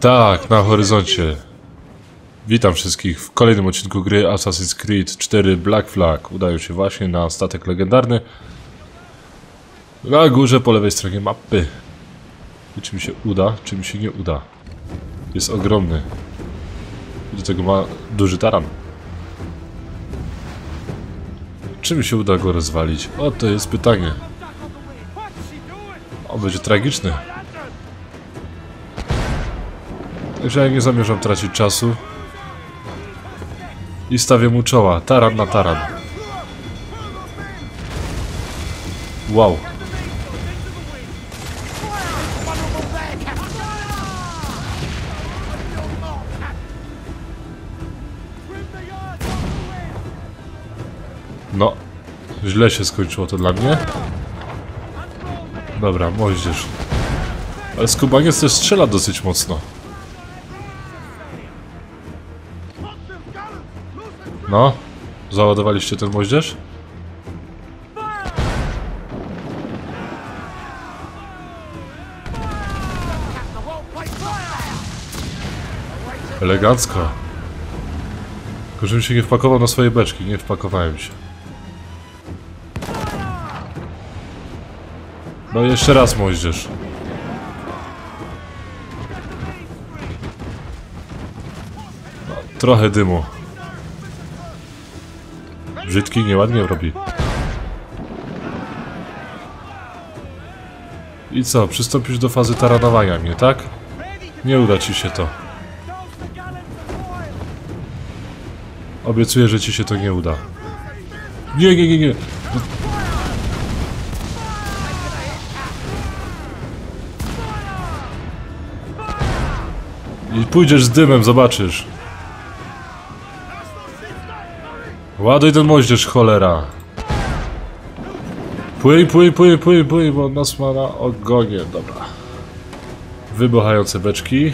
Tak, na horyzoncie. Witam wszystkich w kolejnym odcinku gry Assassin's Creed 4 Black Flag. Udają się właśnie na statek legendarny. Na górze po lewej stronie mapy. I czy mi się uda, czy mi się nie uda. Jest ogromny. I do tego ma duży taran. Czy mi się uda go rozwalić? O, to jest pytanie. O, będzie tragiczny. Także ja nie zamierzam tracić czasu. I stawię mu czoła, taran na taran. Wow. No, źle się skończyło to dla mnie. Dobra, moździerz. Ale skubaniec też strzela dosyć mocno. No, załadowaliście ten moździerz? Elegancko. Tylko żebym się nie wpakował na swoje beczki, nie wpakowałem się. No jeszcze raz moździerz. Trochę dymu. Brzydki nieładnie robi. I co, przystąpisz do fazy taranowania mnie, tak? Nie uda ci się to. Obiecuję, że ci się to nie uda. Nie, nie, nie, nie. I pójdziesz z dymem, zobaczysz. Ładuj ten moździerz, cholera. Płyń, płyń, płyń, płyń, płyń, bo nas ma na ogonie. Dobra. Wybuchające beczki.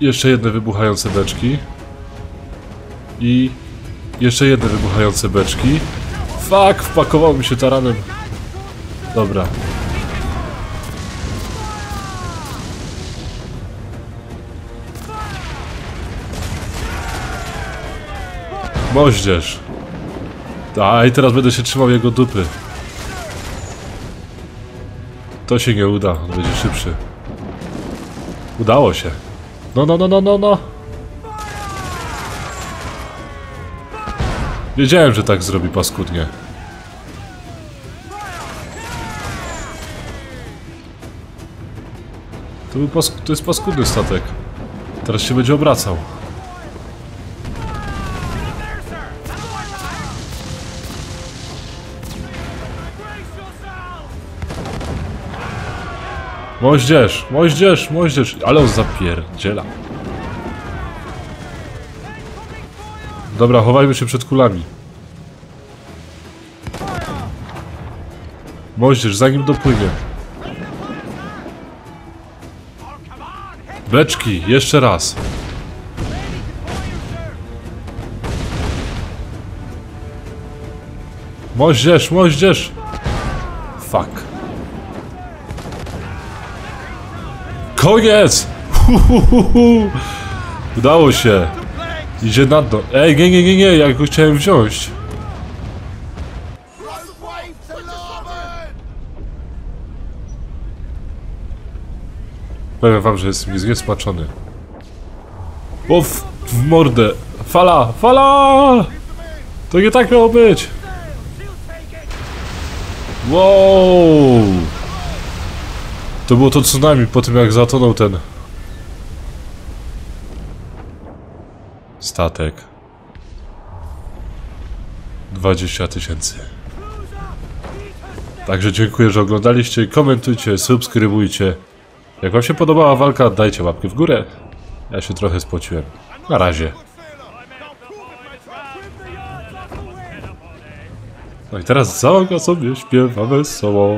Jeszcze jedne wybuchające beczki. I jeszcze jedne wybuchające beczki. Fuck, wpakował mi się taranem. Dobra. Moździerz. A i teraz będę się trzymał jego dupy. To się nie uda, on będzie szybszy. Udało się. No, no, no, no, no, no. Wiedziałem, że tak zrobi paskudnie. To, był to jest paskudny statek. Teraz się będzie obracał. Moździerz, moździerz, moździerz, ale on zapierdziela. Dobra, chowajmy się przed kulami. Moździerz, zanim dopłynie. Beczki, jeszcze raz. Moździerz, moździerz! Fuck. Koniec! Udało się. Idzie na dno. Ej, nie, nie, nie, nie, ja go chciałem wziąć. Powiem wam, że jestem niezniesmaczony. O, w, w mordę. Fala, fala! To nie tak miało być. Wow! To było to tsunami po tym jak zatonął ten statek. 20 tysięcy. Także dziękuję, że oglądaliście. Komentujcie, subskrybujcie. Jak wam się podobała walka, dajcie łapkę w górę. Ja się trochę spociłem. Na razie. No i teraz załoga sobie śpiewa wesoło.